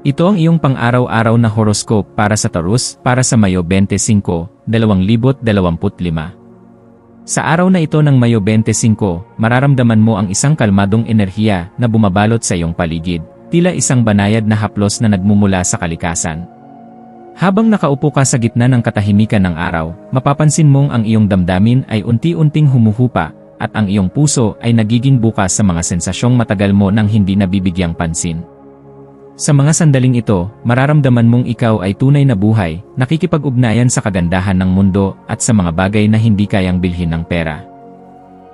Ito ang iyong pang-araw-araw na horoscope para sa Taurus para sa Mayo 25, 2025. Sa araw na ito ng Mayo 25, mararamdaman mo ang isang kalmadong enerhiya na bumabalot sa iyong paligid, tila isang banayad na haplos na nagmumula sa kalikasan. Habang nakaupo ka sa gitna ng katahimikan ng araw, mapapansin mong ang iyong damdamin ay unti-unting humuhupa at ang iyong puso ay nagiging bukas sa mga sensasyong matagal mo nang hindi nabibigyang pansin. Sa mga sandaling ito, mararamdaman mong ikaw ay tunay na buhay, nakikipag-ugnayan sa kagandahan ng mundo at sa mga bagay na hindi kayang bilhin ng pera.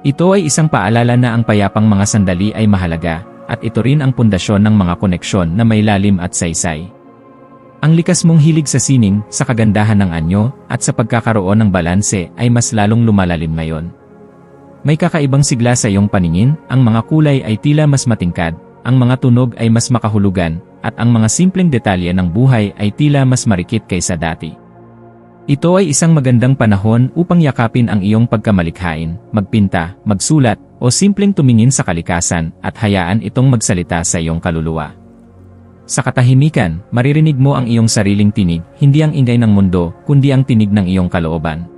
Ito ay isang paalala na ang payapang mga sandali ay mahalaga, at ito rin ang pundasyon ng mga koneksyon na may lalim at saysay. Ang likas mong hilig sa sining, sa kagandahan ng anyo, at sa pagkakaroon ng balanse ay mas lalong lumalalim ngayon. May kakaibang sigla sa iyong paningin, ang mga kulay ay tila mas matingkad, ang mga tunog ay mas makahulugan, at ang mga simpleng detalye ng buhay ay tila mas marikit kaysa dati. Ito ay isang magandang panahon upang yakapin ang iyong pagkamalikhain, magpinta, magsulat, o simpleng tumingin sa kalikasan at hayaan itong magsalita sa iyong kaluluwa. Sa katahimikan, maririnig mo ang iyong sariling tinig, hindi ang ingay ng mundo, kundi ang tinig ng iyong kalooban.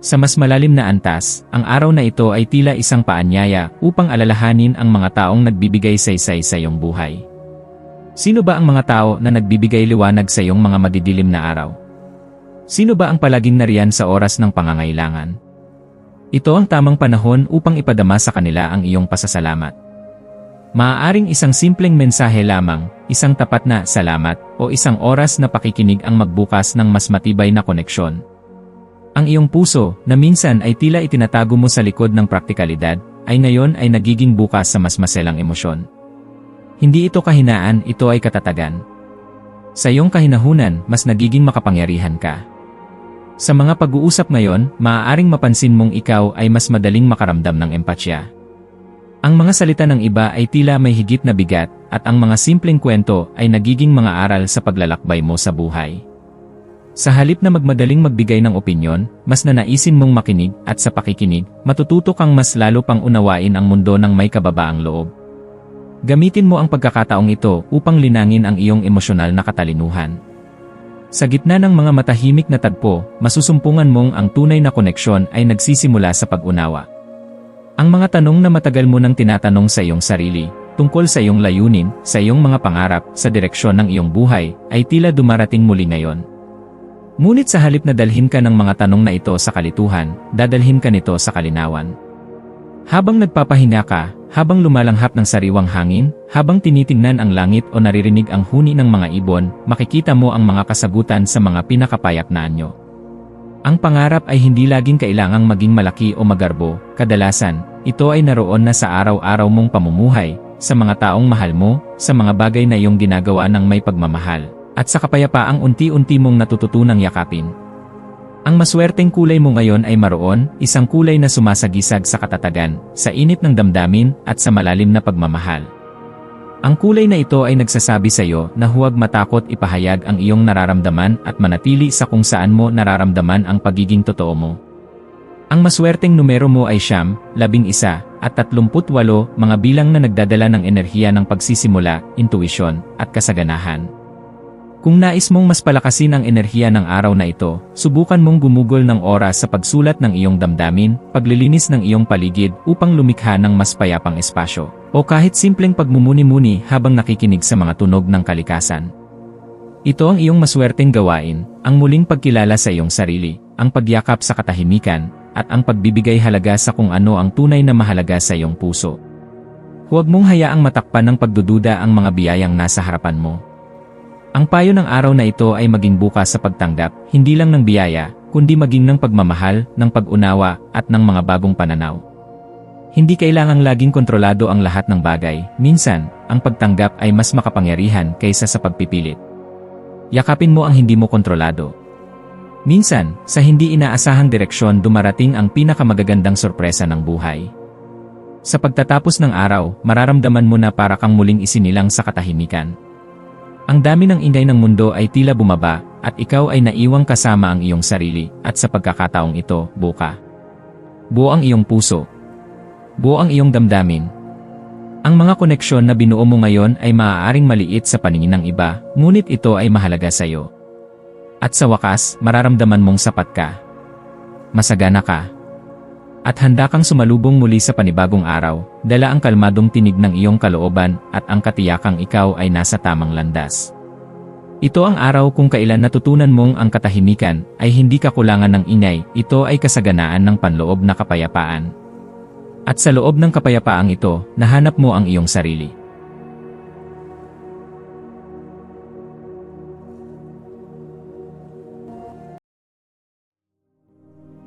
Sa mas malalim na antas, ang araw na ito ay tila isang paanyaya upang alalahanin ang mga taong nagbibigay saysay sa iyong buhay. Sino ba ang mga tao na nagbibigay liwanag sa iyong mga madidilim na araw? Sino ba ang palaging nariyan sa oras ng pangangailangan? Ito ang tamang panahon upang ipadama sa kanila ang iyong pasasalamat. Maaaring isang simpleng mensahe lamang, isang tapat na salamat, o isang oras na pakikinig ang magbukas ng mas matibay na koneksyon. Ang iyong puso, na minsan ay tila itinatago mo sa likod ng praktikalidad, ay ngayon ay nagiging bukas sa mas maselang emosyon. Hindi ito kahinaan, ito ay katatagan. Sa iyong kahinahunan, mas nagiging makapangyarihan ka. Sa mga pag-uusap ngayon, maaaring mapansin mong ikaw ay mas madaling makaramdam ng empatya. Ang mga salita ng iba ay tila may higit na bigat, at ang mga simpleng kwento ay nagiging mga aral sa paglalakbay mo sa buhay. Sa halip na magmadaling magbigay ng opinyon, mas nanaisin mong makinig at sa pakikinig, matututo kang mas lalo pang unawain ang mundo ng may kababaang loob. Gamitin mo ang pagkakataong ito upang linangin ang iyong emosyonal na katalinuhan. Sa gitna ng mga matahimik na tagpo, masusumpungan mong ang tunay na koneksyon ay nagsisimula sa pag-unawa. Ang mga tanong na matagal mo nang tinatanong sa iyong sarili, tungkol sa iyong layunin, sa iyong mga pangarap, sa direksyon ng iyong buhay, ay tila dumarating muli ngayon. Ngunit sa halip na dalhin ka ng mga tanong na ito sa kalituhan, dadalhin ka nito sa kalinawan. Habang nagpapahinga ka, habang lumalanghap ng sariwang hangin, habang tinitingnan ang langit o naririnig ang huni ng mga ibon, makikita mo ang mga kasagutan sa mga pinakapayak na anyo. Ang pangarap ay hindi laging kailangang maging malaki o magarbo, kadalasan, ito ay naroon na sa araw-araw mong pamumuhay, sa mga taong mahal mo, sa mga bagay na iyong ginagawa ng may pagmamahal, at sa kapayapaang unti-unti mong natututunang yakapin. Ang maswerteng kulay mo ngayon ay maroon, isang kulay na sumasagisag sa katatagan, sa init ng damdamin, at sa malalim na pagmamahal. Ang kulay na ito ay nagsasabi sa iyo na huwag matakot ipahayag ang iyong nararamdaman at manatili sa kung saan mo nararamdaman ang pagiging totoo mo. Ang maswerteng numero mo ay siyam, labing isa, at tatlumputwalo, mga bilang na nagdadala ng enerhiya ng pagsisimula, intuisyon, at kasaganahan. Kung nais mong mas palakasin ang enerhiya ng araw na ito, subukan mong gumugol ng oras sa pagsulat ng iyong damdamin, paglilinis ng iyong paligid upang lumikha ng mas payapang espasyo, o kahit simpleng pagmumuni-muni habang nakikinig sa mga tunog ng kalikasan. Ito ang iyong maswerteng gawain, ang muling pagkilala sa iyong sarili, ang pagyakap sa katahimikan, at ang pagbibigay halaga sa kung ano ang tunay na mahalaga sa iyong puso. Huwag mong hayaang matakpan ng pagdududa ang mga biyayang nasa harapan mo. Ang payo ng araw na ito ay maging bukas sa pagtanggap, hindi lang ng biyaya, kundi maging ng pagmamahal, ng pag-unawa, at ng mga bagong pananaw. Hindi kailangang laging kontrolado ang lahat ng bagay. Minsan, ang pagtanggap ay mas makapangyarihan kaysa sa pagpipilit. Yakapin mo ang hindi mo kontrolado. Minsan, sa hindi inaasahang direksyon dumarating ang pinakamagagandang sorpresa ng buhay. Sa pagtatapos ng araw, mararamdaman mo na para kang muling isinilang sa katahimikan. Ang dami ng ingay ng mundo ay tila bumaba, at ikaw ay naiwang kasama ang iyong sarili, at sa pagkakataong ito, buka. Buo ang iyong puso. Buo ang iyong damdamin. Ang mga koneksyon na binuo mo ngayon ay maaaring maliit sa paningin ng iba, ngunit ito ay mahalaga sa iyo. At sa wakas, mararamdaman mong sapat ka. Masagana ka. At handa kang sumalubong muli sa panibagong araw, dala ang kalmadong tinig ng iyong kalooban at ang katiyakang ikaw ay nasa tamang landas. Ito ang araw kung kailan natutunan mong ang katahimikan ay hindi kakulangan ng ingay, ito ay kasaganaan ng panloob na kapayapaan. At sa loob ng kapayapaang ito, nahanap mo ang iyong sarili.